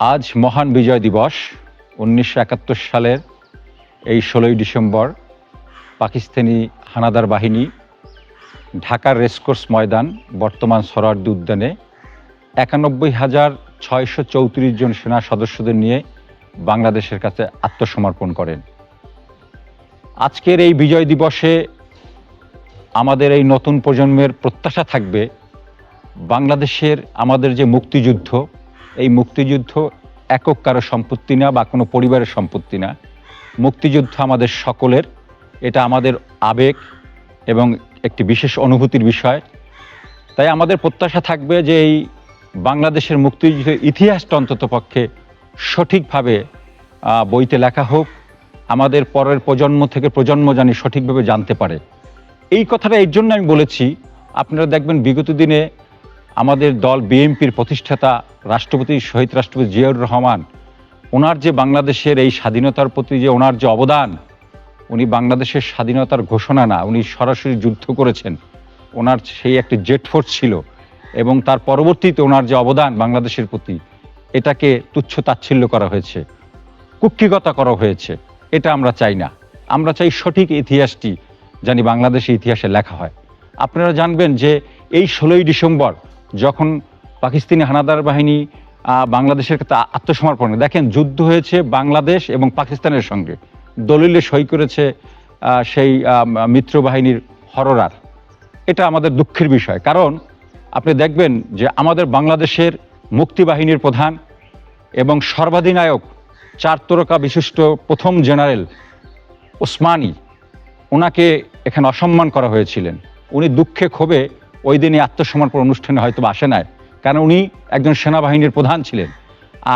আজ মহান বিজয় দিবস, উনিশশো একাত্তর সালের এই ষোলোই ডিসেম্বর, পাকিস্তানি হানাদার বাহিনী ঢাকার রেসকোর্স ময়দান, বর্তমান সরার্দি উদ্যানে একানব্বই হাজার ছয়শো চৌত্রিশ জন সেনা সদস্যদের নিয়ে বাংলাদেশের কাছে আত্মসমর্পণ করেন। আজকের এই বিজয় দিবসে আমাদের এই নতুন প্রজন্মের প্রত্যাশা থাকবে, বাংলাদেশের আমাদের যে মুক্তিযুদ্ধ এই মুক্তিযুদ্ধ একক কারও সম্পত্তি না বা কোনো পরিবারের সম্পত্তি না। মুক্তিযুদ্ধ আমাদের সকলের। এটা আমাদের আবেগ এবং একটি বিশেষ অনুভূতির বিষয়। তাই আমাদের প্রত্যাশা থাকবে যে এই বাংলাদেশের মুক্তিযুদ্ধের ইতিহাসটা অন্তত পক্ষে সঠিকভাবে বইতে লেখা হোক। আমাদের পরের প্রজন্ম থেকে প্রজন্ম জানি সঠিকভাবে জানতে পারে। এই কথাটা এই জন্য আমি বলেছি, আপনারা দেখবেন বিগত দিনে আমাদের দল বিএনপির প্রতিষ্ঠাতা রাষ্ট্রপতি, শহীদ রাষ্ট্রপতি জিয়াউর রহমান, ওনার যে বাংলাদেশের এই স্বাধীনতার প্রতি যে ওনার যে অবদান, উনি বাংলাদেশের স্বাধীনতার ঘোষণা না, উনি সরাসরি যুদ্ধ করেছেন। ওনার সেই একটি জেট ফোর্স ছিল এবং তার পরবর্তীতে ওনার যে অবদান বাংলাদেশের প্রতি, এটাকে তুচ্ছ তাচ্ছিল্য করা হয়েছে, কুক্ষিগতা করা হয়েছে। এটা আমরা চাই না। আমরা চাই সঠিক ইতিহাসটি, জানি বাংলাদেশের ইতিহাসে লেখা হয়। আপনারা জানবেন যে এই ষোলোই ডিসেম্বর যখন পাকিস্তানি হানাদার বাহিনী বাংলাদেশের আত্মসমর্পণ, দেখেন যুদ্ধ হয়েছে বাংলাদেশ এবং পাকিস্তানের সঙ্গে। দলিলে সই করেছে সেই মিত্র বাহিনীর হররার এটা আমাদের দুঃখের বিষয়। কারণ আপনি দেখবেন যে আমাদের বাংলাদেশের মুক্তিবাহিনীর প্রধান এবং সর্বাধিনায়ক চার তারকা বিশিষ্ট প্রথম জেনারেল ওসমানী, ওনাকে এখানে অসম্মান করা হয়েছিলেন। উনি দুঃখে ক্ষোভে ওই দিনই আত্মসমর্পণ অনুষ্ঠানে হয়তো আসে নাই, কারণ উনি একজন সেনাবাহিনীর প্রধান ছিলেন।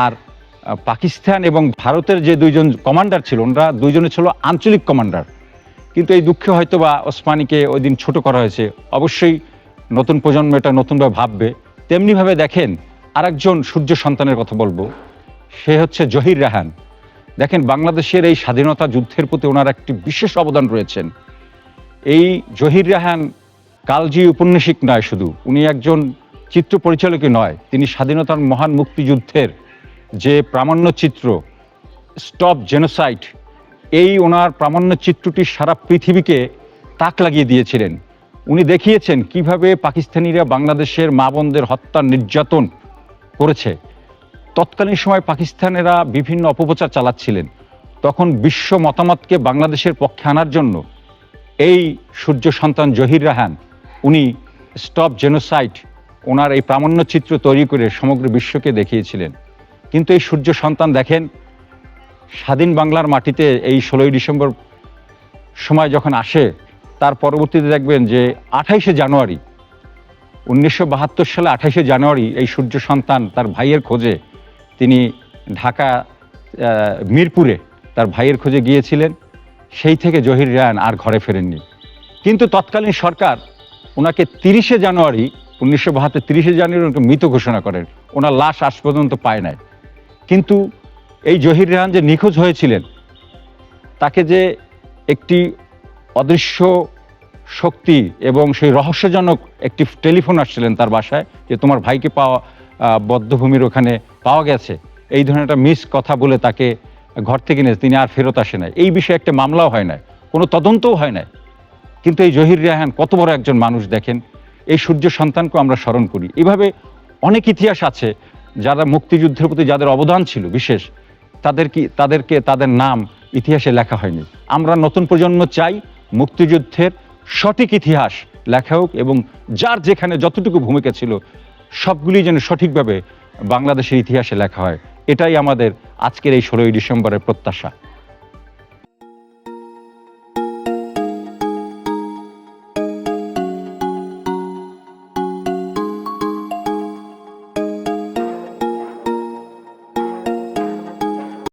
আর পাকিস্তান এবং ভারতের যে দুইজন কমান্ডার ছিল, ওনারা দুইজনে ছিল আঞ্চলিক কমান্ডার। কিন্তু এই দুঃখে হয়তো বা ওসমানীকে ওই দিন ছোট করা হয়েছে। অবশ্যই নতুন প্রজন্ম এটা নতুনভাবে ভাববে। তেমনিভাবে দেখেন, আরেকজন সূর্য সন্তানের কথা বলব, সে হচ্ছে জহির রাহান। দেখেন, বাংলাদেশের এই স্বাধীনতা যুদ্ধের প্রতি ওনার একটি বিশেষ অবদান রয়েছেন। এই জহির রাহান কালজি উপন্যাসিক নয় শুধু, উনি একজন চিত্র পরিচালকই নয়, তিনি স্বাধীনতার মহান মুক্তিযুদ্ধের যে প্রামাণ্য চিত্র, স্টপ জেনোসাইট এই ওনার প্রামাণ্য চিত্রটি সারা পৃথিবীকে তাক লাগিয়ে দিয়েছিলেন। উনি দেখিয়েছেন কীভাবে পাকিস্তানিরা বাংলাদেশের মা বোনদের হত্যা নির্যাতন করেছে। তৎকালীন সময় পাকিস্তানেরা বিভিন্ন অপপ্রচার চালাচ্ছিলেন। তখন বিশ্ব মতামতকে বাংলাদেশের পক্ষে আনার জন্য এই সূর্য সন্তান জহির রাহান উনি স্টপ জেনোসাইট ওনার এই প্রামাণ্য চিত্র তৈরি করে সমগ্র বিশ্বকে দেখিয়েছিলেন। কিন্তু এই সূর্য সন্তান দেখেন, স্বাধীন বাংলার মাটিতে এই ষোলোই ডিসেম্বর সময় যখন আসে, তার পরবর্তীতে দেখবেন যে আঠাইশে জানুয়ারি, উনিশশো বাহাত্তর সালে আঠাইশে জানুয়ারি এই সূর্য সন্তান তার ভাইয়ের খোঁজে, তিনি ঢাকা মিরপুরে তার ভাইয়ের খোঁজে গিয়েছিলেন। সেই থেকে জহির রায়ান আর ঘরে ফেরেননি। কিন্তু তৎকালীন সরকার ওনাকে তিরিশে জানুয়ারি, উনিশশো বাহাত্তর তিরিশে জানুয়ারি ওনাকে মৃত ঘোষণা করেন। ওনার লাশ আজ পর্যন্ত পায় নাই। কিন্তু এই জহির রেহান যে নিখোঁজ হয়েছিলেন, তাকে যে একটি অদৃশ্য শক্তি এবং সেই রহস্যজনক একটি টেলিফোন আসছিলেন তার বাসায়, যে তোমার ভাইকে পাওয়া বদ্ধভূমির ওখানে পাওয়া গেছে। এই ধরনের একটা মিস কথা বলে তাকে ঘর থেকে নিয়ে তিনি আর ফেরত আসে নাই। এই বিষয়ে একটা মামলাও হয় নাই। কোনো তদন্তও হয় নাই। কিন্তু এই জহির রেহান কত বড় একজন মানুষ দেখেন, এই সূর্য সন্তানকে আমরা স্মরণ করি। এভাবে অনেক ইতিহাস আছে যারা মুক্তিযুদ্ধের প্রতি যাদের অবদান ছিল বিশেষ, তাদের কি, তাদেরকে তাদের নাম ইতিহাসে লেখা হয়নি। আমরা নতুন প্রজন্ম চাই মুক্তিযুদ্ধের সঠিক ইতিহাস লেখা হোক এবং যার যেখানে যতটুকু ভূমিকা ছিল, সবগুলি যেন সঠিকভাবে বাংলাদেশের ইতিহাসে লেখা হয়। এটাই আমাদের আজকের এই ষোলোই ডিসেম্বরের প্রত্যাশা।